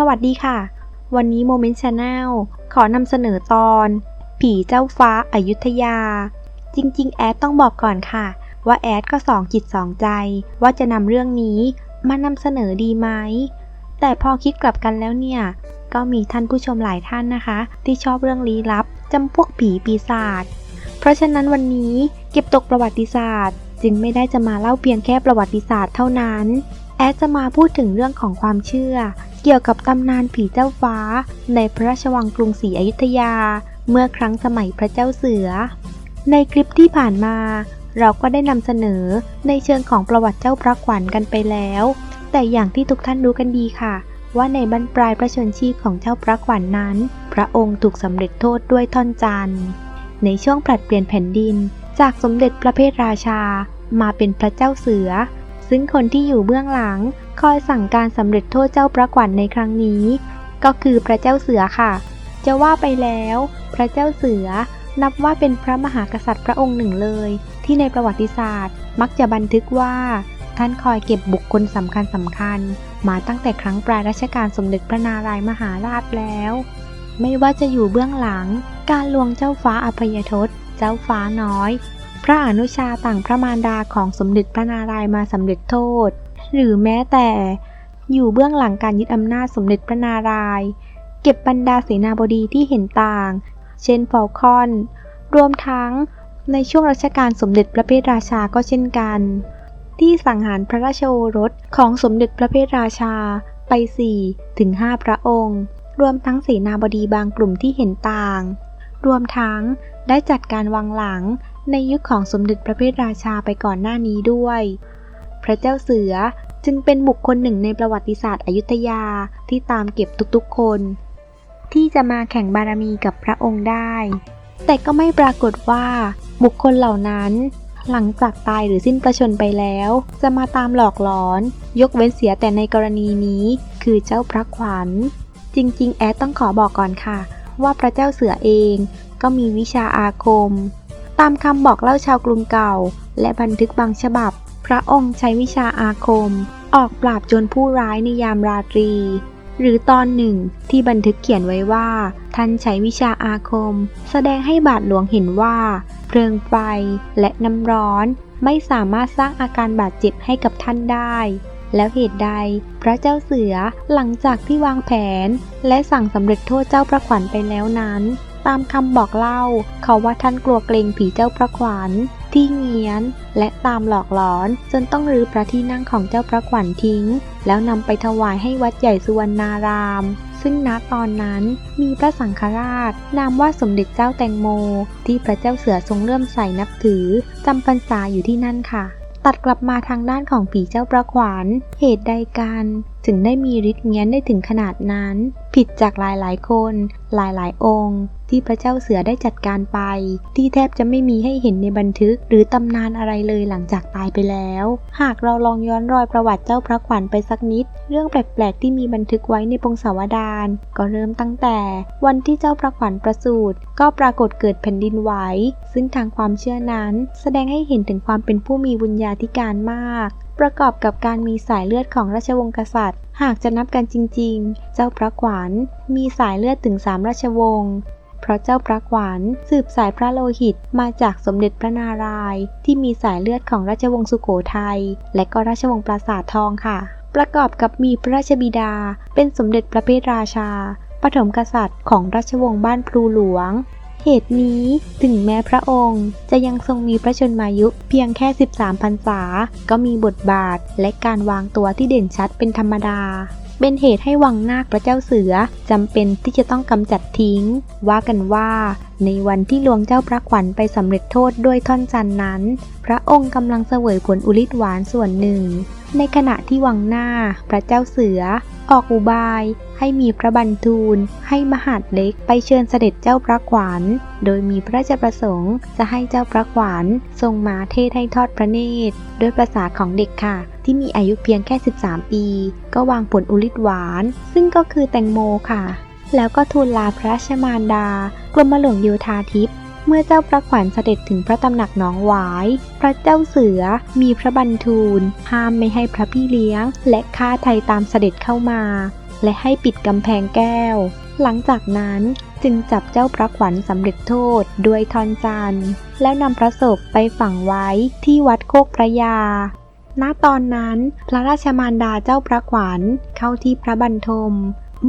สวัสดีค่ะ วันนี้โมเมนต์ชาแนลขอนำเสนอตอน ผีเจ้าฟ้าอายุทยา จริง ๆ แอดต้องบอกก่อนค่ะ ว่าแอดก็สองจิตสองใจ ว่าจะนำเรื่องนี้มานำเสนอดีไหม แต่พอคิดกลับกันแล้วเนี่ย ก็มีท่านผู้ชมหลายท่านนะคะ ที่ชอบเรื่องลี้ลับจำพวกผีปีศาจเพราะฉะนั้นวันนี้เก็บตกประวัติศาสตร์ จึงไม่ได้จะมาเล่าเพียงแค่ประวัติศาสตร์เท่านั้น แอดจะมาพูดถึงเรื่องของความเชื่อ เกี่ยวกับตำนานผีเจ้าฟ้า ในพระราชวังกรุงศรีอยุธยา เมื่อครั้งสมัยพระเจ้าเสือ ในคลิปที่ผ่านมา เราก็ได้นำเสนอในเชิงของประวัติเจ้าพระขวัญกันไปแล้ว แต่อย่างที่ทุกท่านรู้กันดีค่ะ ว่าในบรรปลายพระชนชีพของเจ้าพระขวัญนนั้น พระองค์ถูกสำเร็จโทษด้วยท่อนจันทร์ในช่วงผลัดเปลี่ยนแผ่นดิน จากสมเด็จพระเพทราชา มาเป็นพระเจ้าเสือ ซึ่งคนที่อยู่เบื้องหลัง คอยสั่งการสำเร็จโทษเจ้าพระขวัญในครั้งนี้ ก็คือพระเจ้าเสือค่ะ จะว่าไปแล้ว พระเจ้าเสือนับว่าเป็นพระมหากษัตริย์พระองค์หนึ่งเลย ที่ในประวัติศาสตร์ มักจะบันทึกว่า ท่านคอยเก็บบุคคลสำคัญสำคัญ มาตั้งแต่ครั้งปลายรัชกาลสมเด็จพระนารายมหาราชแล้ว ไม่ว่าจะอยู่เบื้องหลัง การลวงเจ้าฟ้าอภัยทศเจ้าฟ้าน้อย พระอนุชาต่างพระมารดาของสมเด็จพระนารายมาสำเร็จโทษ หรือแม้แต่อยู่เบื้องหลังการยึดอำนาจสมเด็จพระนารายณ์เก็บบรรดาเสนาบดีที่เห็นต่าง เช่นฟอลคอน รวมทั้งในช่วงรัชกาลสมเด็จพระเพทราชาก็เช่นกัน ที่สังหารพระราชโอรสของสมเด็จพระเพทราชาไป4ถึง5พระองค์ รวมทั้งเสนาบดีบางกลุ่มที่เห็นต่าง รวมทั้งได้จัดการวางหลังในยุคของสมเด็จพระเพทราชาไปก่อนหน้านี้ด้วย พระเจ้าเสือจึงเป็นบุคคลหนึ่งในประวัติศาสตร์อยุธยาที่ตามเก็บทุกๆคน ที่จะมาแข่งบารมีกับพระองค์ได้ แต่ก็ไม่ปรากฏว่าบุคคลเหล่านั้น หลังจากตายหรือสิ้นประชนไปแล้ว จะมาตามหลอกหลอน ยกเว้นเสียแต่ในกรณีนี้ คือเจ้าพระขวัญ จริง ๆ แอดต้องขอบอกก่อนค่ะ ว่าพระเจ้าเสือเองก็มีวิชาอาคม ตามคำบอกเล่าชาวกรุงเก่า และบันทึกบางฉบับ พระองค์ใช้วิชาอาคม ออกปราบโจรผู้ร้ายในยามราตรี หรือตอนหนึ่งที่บันทึกเขียนไว้ว่า ท่านใช้วิชาอาคม แสดงให้บาทหลวงเห็นว่า เพลิงไฟและน้ำร้อนไม่สามารถสร้างอาการบาดเจ็บให้กับท่านได้ แล้วเหตุใดพระเจ้าเสือหลังจากที่วางแผน และสั่งสำเร็จโทษเจ้าพระขวัญไปแล้วนั้น ตามคำบอกเล่า เขาว่าท่านกลัวเกรงผีเจ้าพระขวัญ ที่เงียนและตามหลอกหลอน จนต้องรื้อพระที่นั่งของเจ้าพระขวัญทิ้ง แล้วนำไปถวายให้วัดใหญ่สุวรรณาราม ซึ่งณตอนนั้นมีพระสังฆราช นามว่าสมเด็จเจ้าแตงโม ที่พระเจ้าเสือทรงเริ่อมใสนับถือจำพรรษาอยู่ที่นั่นค่ะ ตัดกลับมาทางด้านของผีเจ้าประขวัญเหตุใดกัน ถึงได้มีฤทธิ์เงี้ยนได้ถึงขนาดนั้น ผิดจากหลายๆ คน หลายๆ องค์ ที่พระเจ้าเสือได้จัดการไป ที่แทบจะไม่มีให้เห็นในบันทึกหรือตำนานอะไรเลยหลังจากตายไปแล้ว หากเราลองย้อนรอยประวัติเจ้าพระขวัญไปสักนิด เรื่องแปลก ๆ ที่มีบันทึกไว้ในพงศาวดารก็เริ่มตั้งแต่ วันที่เจ้าพระขวัญประสูติก็ปรากฏเกิดแผ่นดินไหวซึ่งทางความเชื่อนั้น แสดงให้เห็นถึงความเป็นผู้มีบุญญาธิการมาก ประกอบกับการมีสายเลือดของราชวงศ์กษัตริย์ หากจะนับกันจริง ๆ เจ้าพระขวัญมีสายเลือดถึงสามราชวงศ์เพราะเจ้าพระขวัญสืบสายพระโลหิตมาจากสมเด็จพระนารายณ์ที่มีสายเลือดของราชวงศ์สุโขทัยและก็ราชวงศ์ปราสาททองค่ะ ประกอบกับมีพระราชบิดา เป็นสมเด็จพระเพทราชา ปฐมกษัตริย์ของราชวงศ์บ้านพลูหลวง เหตุนี้ถึงแม้พระองค์จะยังทรงมีพระชนมายุเพียงแค่ 13พรรษา ก็มีบทบาทและการวางตัวที่เด่นชัดเป็นธรรมดา เป็นเหตุให้วังนาคพระเจ้าเสือจำเป็นที่จะต้องกำจัดทิ้ง ว่ากันว่าในวันที่หลวงเจ้าพระขวัญไปสำเร็จโทษด้วยท่อนจันนั้น พระองค์กำลังเสวยผลอุลิศหวานส่วนหนึ่ง ในขณะที่วังหน้าพระเจ้าเสือ ออกอุบายให้มีพระบันทูล ให้มหาดเล็กไปเชิญเสด็จเจ้าพระขวัญโดยมีพระราชประสงค์ จะให้เจ้าพระขวัญทรงมาเทศให้ทอดพระเนตรด้วยภาษาของเด็กค่ะ ที่มีอายุเพียงแค่ 13 ปี ก็วางผลอุลิศหวาน ซึ่งก็คือแตงโมค่ะ แล้วก็ทูลลาพระราชมารดากรมหลวงโยธาทิพย์ เมื่อเจ้าพระขวัญเสด็จถึงพระตำหนักหนองหวาย พระเจ้าเสือมีพระบันทูล ห้ามไม่ให้พระพี่เลี้ยง และข้าไทยตามเสด็จเข้ามา และให้ปิดกำแพงแก้ว หลังจากนั้นจึงจับเจ้าพระขวัญสำเร็จโทษด้วยทอนจันแล้วนำพระศพไปฝังไว้ที่วัดโคกพระยาณตอนนั้นพระราชมารดาเจ้าพระขวัญเข้าที่พระบรรทม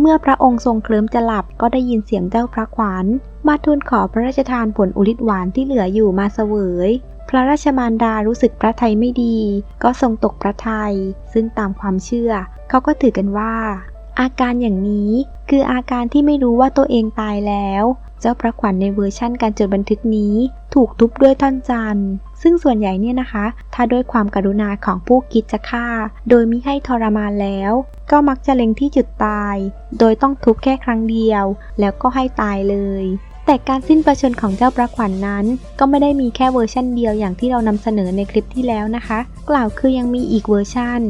เมื่อพระองค์ทรงเคลิ้มจะหลับก็ได้ยินเสียงเจ้าพระขวัญ มาทูลขอพระราชทานผลอุลิตหวานที่เหลืออยู่มาเสวย พระราชมารดารู้สึกพระไทยไม่ดี ก็ทรงตกพระไทย ซึ่งตามความเชื่อ เขาก็ถือกันว่า อาการอย่างนี้คืออาการที่ไม่รู้ว่าตัวเองตายแล้ว เจ้าพระขวัญในเวอร์ชั่นการจดบันทึกนี้ ถูกทุบด้วยท่อนจันทร์ซึ่งส่วนใหญ่เนี่ยนะคะ ถ้าด้วยความกรุณาของผู้คิดจะฆ่า โดยมิให้ทรมานแล้ว ก็มักจะเล็งที่จุดตาย โดยต้องทุบแค่ครั้งเดียว แล้วก็ให้ตายเลย แต่การสิ้นประชนของเจ้าพระขวัญนนั้น ก็ไม่ได้มีแค่เวอร์ชั่นเดียวอย่างที่เรานำเสนอในคลิปที่แล้วนะคะ กล่าวคือยังมีอีกเวอร์ชั่น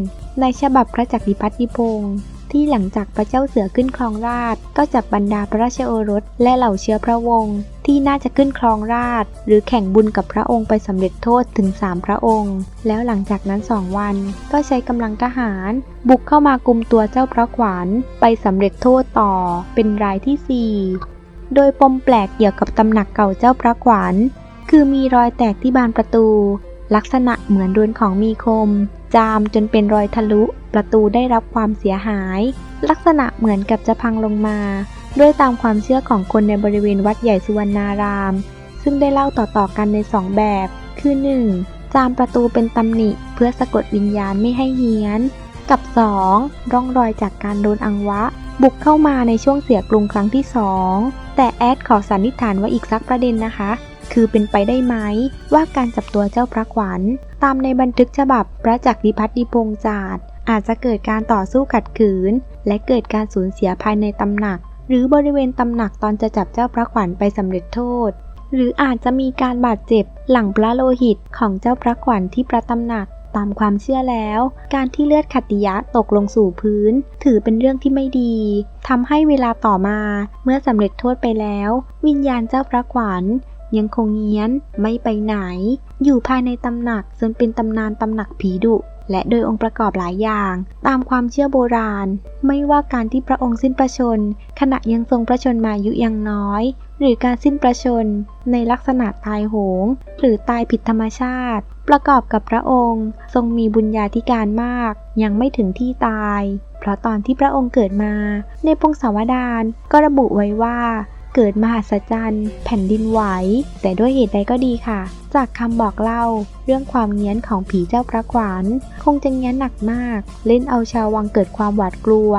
ในฉบับพระจักริพัฒนิพงศ์ที่หลังจากพระเจ้าเสือขึ้นครองราช ก็จับบรรดาพระราชโอรส และเหล่าเชื้อพระวงศ์ที่น่าจะขึ้นครองราช หรือแข่งบุญกับพระองค์ไปสำเร็จโทษถึง 3 พระองค์ แล้วหลังจากนั้นสองวัน ก็ใช้กำลังทหาร บุกเข้ามากุมตัวเจ้าพระขวัญไปสำเร็จโทษต่อเป็นรายที่ 4 โดยปมแปลกเกี่ยวกับตำหนักเก่าเจ้าพระขวัญ คือมีรอยแตกที่บานประตู ลักษณะเหมือนโดนของมีคม จามจนเป็นรอยทะลุ ประตูได้รับความเสียหาย ลักษณะเหมือนกับจะพังลงมา ด้วยตามความเชื่อของคนในบริเวณวัดใหญ่สุวรรณาราม ซึ่งได้เล่าต่อๆกันในสองแบบ คือ 1. จามประตูเป็นตำหนิเพื่อสะกดวิญญาณไม่ให้เฮี้ยน กับ 2. ร่องรอยจากการโดนอังวะ บุกเข้ามาในช่วงเสียกรุงครั้งที่ 2 แต่แอดขอสันนิษฐานไว้อีกสักประเด็นนะคะ คือเป็นไปได้ไหมว่าการจับตัวเจ้าพระขวัญ ตามในบันทึกฉบับพระจักริพัฒนิพงศ์จาดอาจจะเกิดการต่อสู้ขัดขืน และเกิดการสูญเสียภายในตำหนัก หรือบริเวณตำหนักตอนจะจับเจ้าพระขวัญไปสำเร็จโทษ หรืออาจจะมีการบาดเจ็บหลังพระโลหิตของเจ้าพระขวัญที่พระตำหนัก ตามความเชื่อแล้ว การที่เลือดขัตติยะตกลงสู่พื้น ถือเป็นเรื่องที่ไม่ดีทำให้เวลาต่อมาเมื่อสำเร็จโทษไปแล้ว วิญญาณเจ้าพระขวัญยังคงเงียนไม่ไปไหน อยู่ภายในตำหนักจนเป็นตำนานตำหนักผีดุ และโดยองค์ประกอบหลายอย่าง ตามความเชื่อโบราณ ไม่ว่าการที่พระองค์สิ้นประชน ขณะยังทรงพระชนมายุยังน้อย หรือการสิ้นประชนในลักษณะตายโหง หรือตายผิดธรรมชาติ ประกอบกับพระองค์ทรงมีบุญญาธิการมาก ยังไม่ถึงที่ตาย เพราะตอนที่พระองค์เกิดมา ในพงศาวดารก็ระบุไว้ว่า เกิดมหัศจรรย์แผ่นดินไหว แต่ด้วยเหตุใดก็ดีค่ะ จากคำบอกเล่าเรื่องความเงี้ยนของผีเจ้าพระขวัญคงจะเงี้ยนหนักมาก เล่นเอาชาววังเกิดความหวาดกลัว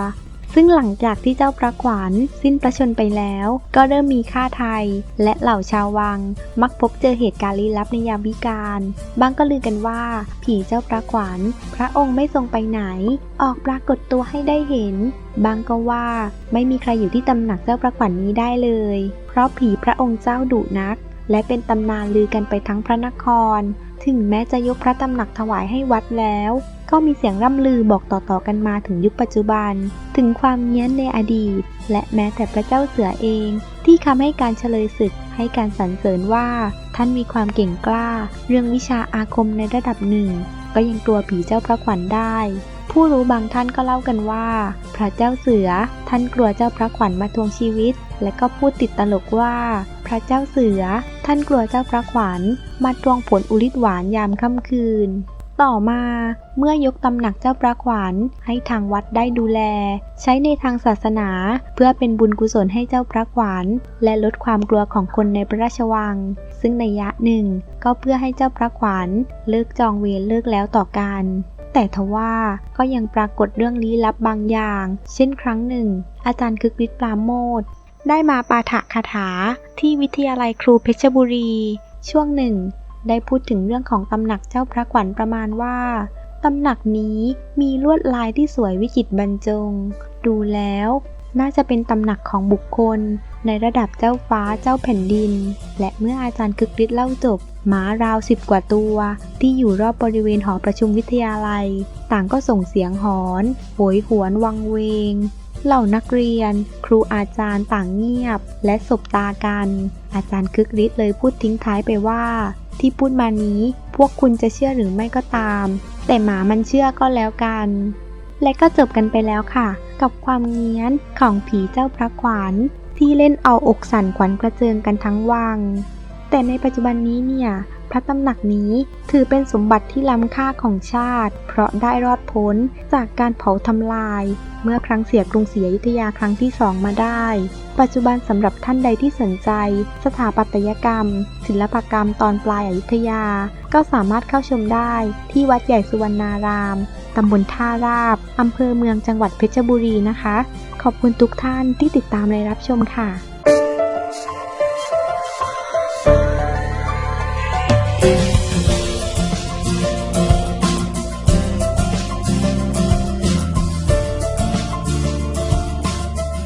ซึ่งหลังจากที่เจ้าพระขวัญสิ้นประชนไปแล้ว ก็เริ่มมีข้าไทย และเหล่าชาววัง มักพบเจอเหตุการณ์ลี้ลับในยามวิกาลบางก็ลือกันว่า ผีเจ้าพระขวัญพระองค์ไม่ทรงไปไหน ออกปรากฏตัวให้ได้เห็น บางก็ว่าไม่มีใครอยู่ที่ตำหนักเจ้าพระขวัญนนี้ได้เลย เพราะผีพระองค์เจ้าดุนัก และเป็นตำนานลือกันไปทั้งพระนคร ถึงแม้จะยกพระตำหนักถวายให้วัดแล้ว ก็มีเสียงร่ำลือบอกต่อๆกันมาถึงยุคปัจจุบัน ถึงความเงี้ยนในอดีต และแม้แต่พระเจ้าเสือเอง ที่คำให้การเฉลยศึกให้การสรรเสริญว่า ท่านมีความเก่งกล้า เรื่องวิชาอาคมในระดับหนึ่ง ก็ยังกลัวผีเจ้าพระขวัญได้ผู้รู้บางท่านก็เล่ากันว่า พระเจ้าเสือท่านกลัวเจ้าพระขวัญมาทวงชีวิต และก็พูดติดตลกว่า พระเจ้าเสือ ท่านกลัวเจ้าพระขวัญมาทวงผลอุลิตหวานยามค่ำคืน ต่อมาเมื่อยกตำหนักเจ้าพระขวัญให้ทางวัดได้ดูแล ใช้ในทางศาสนาเพื่อเป็นบุญกุศลให้เจ้าพระขวัญและลดความกลัวของคนในพระราชวัง ซึ่งในยะหนึ่งก็เพื่อให้เจ้าพระขวัญเลิกจองเวรเลิกแล้วต่อกันแต่ทว่าก็ยังปรากฏเรื่องลี้ลับบางอย่าง เช่นครั้งหนึ่ง อาจารย์คึกฤทธิ์ปราโมท ได้มาปาฐคาถาที่วิทยาลัยครูเพชรบุรี ช่วงหนึ่ง ได้พูดถึงเรื่องของตำหนักเจ้าพระขวัญประมาณว่าตำหนักนี้มีลวดลายที่สวยวิจิตรบรรจง ดูแล้ว น่าจะเป็นตำหนักของบุคคล ในระดับเจ้าฟ้าเจ้าแผ่นดิน และเมื่ออาจารย์คึกฤทธิ์เล่าจบหมาราวสิบกว่าตัว ที่อยู่รอบบริเวณหอประชุมวิทยาลัย ต่างก็ส่งเสียงหอนโหยหวนวังเวง เหล่านักเรียน ครูอาจารย์ต่างเงียบ และสบตากัน อาจารย์คึกฤทธิ์เลยพูดทิ้งท้ายไปว่า ที่พูดมานี้พวกคุณจะเชื่อหรือไม่ก็ตาม แต่หมามันเชื่อก็แล้วกัน และก็จบกันไปแล้วค่ะ กับความเงี้ยนของผีเจ้าพระขวัญที่เล่นเอาอกสั่นขวัญกระเจิงกันทั้งวัง แต่ในปัจจุบันนี้เนี่ย พระตำหนักนี้ถือเป็นสมบัติที่ล้ำค่าของชาติ เพราะได้รอดพ้นจากการเผาทำลาย เมื่อครั้งเสียกรุงศรีอยุธยาครั้งที่สองมาได้ ปัจจุบันสำหรับท่านใดที่สนใจ สถาปัตยกรรม ศิลปกรรมตอนปลายอายุทยา ก็สามารถเข้าชมได้ที่วัดใหญ่สุวรรณารามตำบลท่าราบอำเภอเมืองจังหวัดเพชรบุรีนะคะ ขอบคุณทุกท่านที่ติดตามและรับชมค่ะ